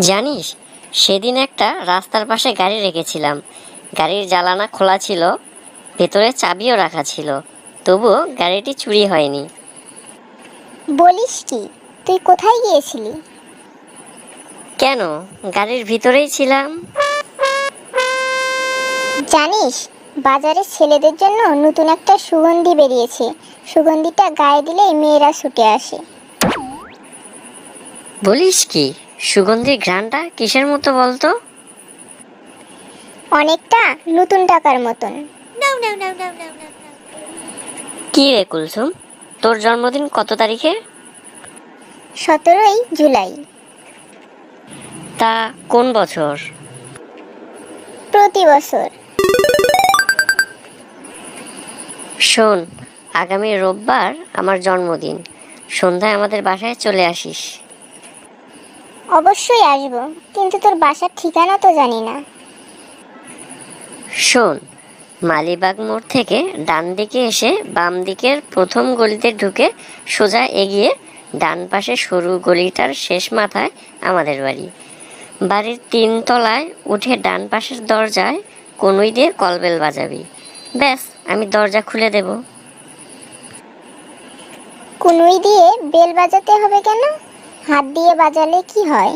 জানিস সেদিন একটা রাস্তার পাশে গাড়ি রেখেছিলাম। গাড়ির জ্বালানা খোলা ছিল ভেতরে চাবিও রাখা ছিল তবুও গাড়িটি চুরি হয়নি। বলিস কি? তুই কোথায় গিয়েছিলি? কেন? গাড়ির ভিতরেই ছিলাম। জানিস বাজারে ছেলেদের জন্য নতুন একটা সুগন্ধি বেরিয়েছে। সুগন্ধিটা গায়ে দিলেই মেয়েরা ছুটে আসে। বলিস কি? সুগন্ধির ঘ্রাণটা কিসের মতো বলতো? অনেকটা নতুন টাকার মতন। কি রে কুলসুম? তোর জন্মদিন কত তারিখে? সতেরোই জুলাই। তা কোন বছর? প্রতি বছর। শোন আগামী রোববার আমার জন্মদিন। সন্ধ্যায় আমাদের বাসায় চলে আসিস। অবশ্যই আসব কিন্তু তোর বাসার ঠিকানা তো জানি না। শোন মালিবাগ মোড় থেকে ডান দিকে এসে বাম দিকের প্রথম গলিতে ঢুকে সোজা এগিয়ে ডান পাশে সরু গলিটার শেষ মাথায় আমাদের বাড়ি। বাড়ির তিন তলায় উঠে ডান পাশের দরজায় কনুই দিয়ে কলবেল বাজাবি। ব্যাস আমি দরজা খুলে দেব। কুনুই দিয়ে বেল বাজাতে হবে কেন? হাত দিয়ে বাজালে কি হয়?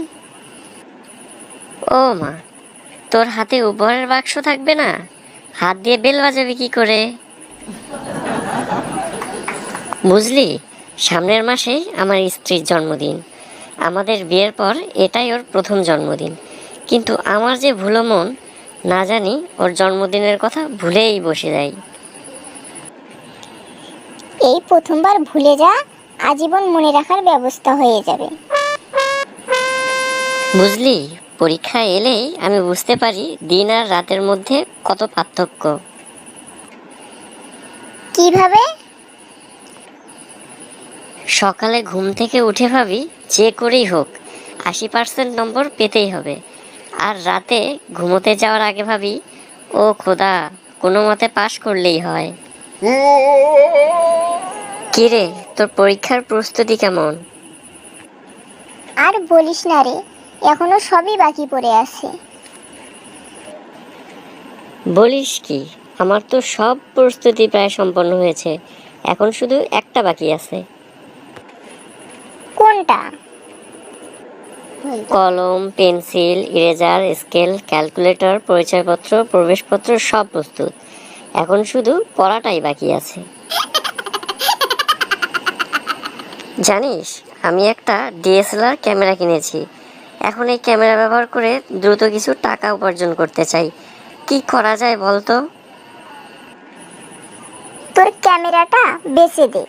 ও মা তোর হাতে উপহারের বাক্স থাকবে না? হাত দিয়ে বেল বাজাবে কি করে? বুঝলি সামনের মাসেই আমার স্ত্রীর জন্মদিন। আমাদের বিয়ের পর এটাই ওর প্রথম জন্মদিন। কিন্তু আমার যে ভুলো মন না জানি ওর জন্মদিনের কথা ভুলেই বসে যায় এই প্রথমবার ভুলে যা। আজীবন মনে রাখার ব্যবস্থা হয়ে যাবে। বুঝলি পরীক্ষা এলেই আমি বুঝতে পারি দিন আর রাতের মধ্যে কত পার্থক্য। কীভাবে? সকালে ঘুম থেকে উঠে ভাবি যে করেই হোক আশি পার্সেন্ট নম্বর পেতেই হবে। আর রাতে ঘুমোতে যাওয়ার আগে ভাবি ও খোদা কোনো মতে পাশ করলেই হয়। কিরে তোর পরীক্ষার প্রস্তুতি কেমন? আর বলিস না রে এখনও সবই বাকি পড়ে আছে। বলিস কি আমার তো সব প্রস্তুতি প্রায় সম্পন্ন হয়েছে এখন শুধু একটা বাকি আছে। কোনটা? কলম পেন্সিল ইরেজার স্কেল ক্যালকুলেটর পরিচয়পত্র প্রবেশপত্র সব প্রস্তুত এখন শুধু পড়াটাই বাকি আছে। জানিস, আমি একটা ডিএসএলআর ক্যামেরা কিনেছি। এখন এই ক্যামেরা ব্যবহার করে দ্রুত কিছু টাকা উপার্জন করতে চাই। কি করা যায় বলতো? তোর ক্যামেরাটা বেঁচে দে।